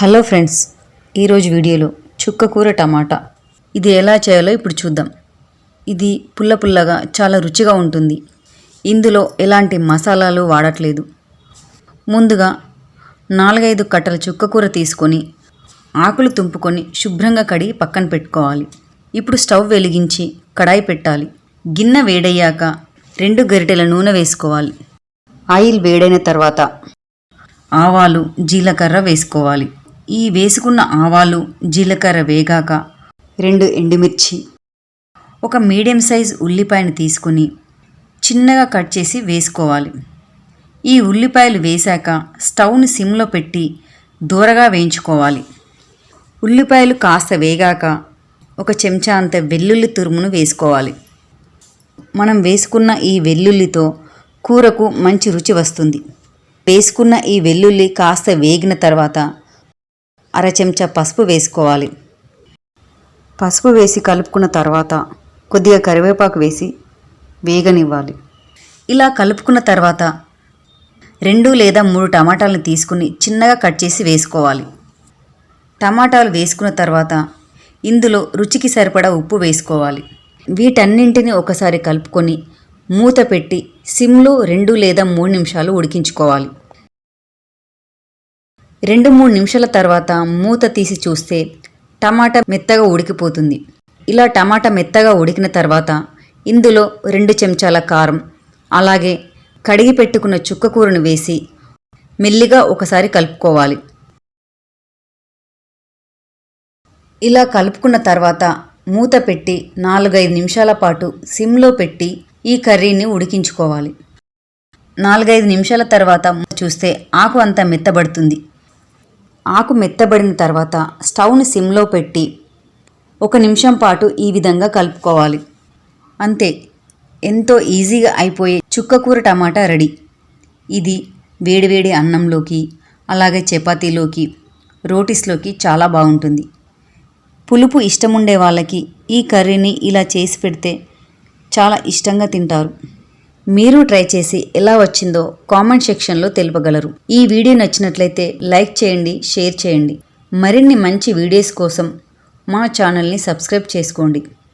Hello friends ఈరోజు వీడియోలో చుక్కకూర టమాటా. ఇది ఎలా చేయాలో ఇప్పుడు చూద్దాం. ఇది పుల్ల పుల్లగా చాలా రుచిగా ఉంటుంది. ఇందులో ఎలాంటి మసాలాలు వాడట్లేదు. ముందుగా నాలుగైదు కట్టల చుక్కకూర తీసుకొని ఆకులు తుంపుకొని శుభ్రంగా కడిగి పక్కన పెట్టుకోవాలి. ఇప్పుడు స్టవ్ వెలిగించి కడాయి పెట్టాలి. గిన్నె వేడయ్యాక రెండు గరిటెల నూనె వేసుకోవాలి. ఆయిల్ వేడైన తర్వాత ఆవాలు జీలకర్ర వేసుకోవాలి. ఈ వేసుకున్న ఆవాలు జీలకర్ర వేగాక రెండు ఎండుమిర్చి ఒక మీడియం సైజ్ ఉల్లిపాయను తీసుకుని చిన్నగా కట్ చేసి వేసుకోవాలి. ఈ ఉల్లిపాయలు వేశాక స్టవ్ని సిమ్లో పెట్టి దూరగా వేయించుకోవాలి. ఉల్లిపాయలు కాస్త వేగాక ఒక చెంచా అంత వెల్లుల్లి తురుమును వేసుకోవాలి. మనం వేసుకున్న ఈ వెల్లుల్లితో కూరకు మంచి రుచి వస్తుంది. వేసుకున్న ఈ వెల్లుల్లి కాస్త వేగిన తర్వాత అర చెంచా పసుపు వేసుకోవాలి. పసుపు వేసి కలుపుకున్న తర్వాత కొద్దిగా కరివేపాకు వేసి వేగనివ్వాలి. ఇలా కలుపుకున్న తర్వాత రెండు లేదా మూడు టమాటాలను తీసుకుని చిన్నగా కట్ చేసి వేసుకోవాలి. టమాటాలు వేసుకున్న తర్వాత ఇందులో రుచికి సరిపడా ఉప్పు వేసుకోవాలి. వీటన్నింటిని ఒకసారి కలుపుకొని మూత పెట్టి సిమ్లో రెండు లేదా మూడు నిమిషాలు ఉడికించుకోవాలి. రెండు మూడు నిమిషాల తర్వాత మూత తీసి చూస్తే టమాటా మెత్తగా ఉడికిపోతుంది. ఇలా టమాటా మెత్తగా ఉడికిన తర్వాత ఇందులో రెండు చెంచాల కారం అలాగే కడిగి పెట్టుకున్న చుక్కకూరను వేసి మెల్లిగా ఒకసారి కలుపుకోవాలి. ఇలా కలుపుకున్న తర్వాత మూత పెట్టి నాలుగైదు నిమిషాల పాటు సిమ్లో పెట్టి ఈ కర్రీని ఉడికించుకోవాలి. నాలుగైదు నిమిషాల తర్వాత చూస్తే ఆకు అంతా మెత్తబడుతుంది. ఆకు మెత్తబడిన తర్వాత స్టవ్ని సిమ్లో పెట్టి ఒక నిమిషం పాటు ఈ విధంగా కలుపుకోవాలి. అంతే. ఎంతో ఈజీగా అయిపోయే చుక్కకూర టమాటా రెడీ. ఇది వేడివేడి అన్నంలోకి అలాగే చపాతీలోకి రోటీస్లోకి చాలా బాగుంటుంది. పులుపు ఇష్టముండే వాళ్ళకి ఈ కర్రీని ఇలా చేసి పెడితే చాలా ఇష్టంగా తింటారు. మీరు ట్రై చేసి ఎలా వచ్చిందో కామెంట్ సెక్షన్లో తెలుపగలరు. ఈ వీడియో నచ్చినట్లయితే లైక్ చేయండి షేర్ చేయండి. మరిన్ని మంచి వీడియోస్ కోసం మా ఛానల్ని సబ్స్క్రైబ్ చేసుకోండి.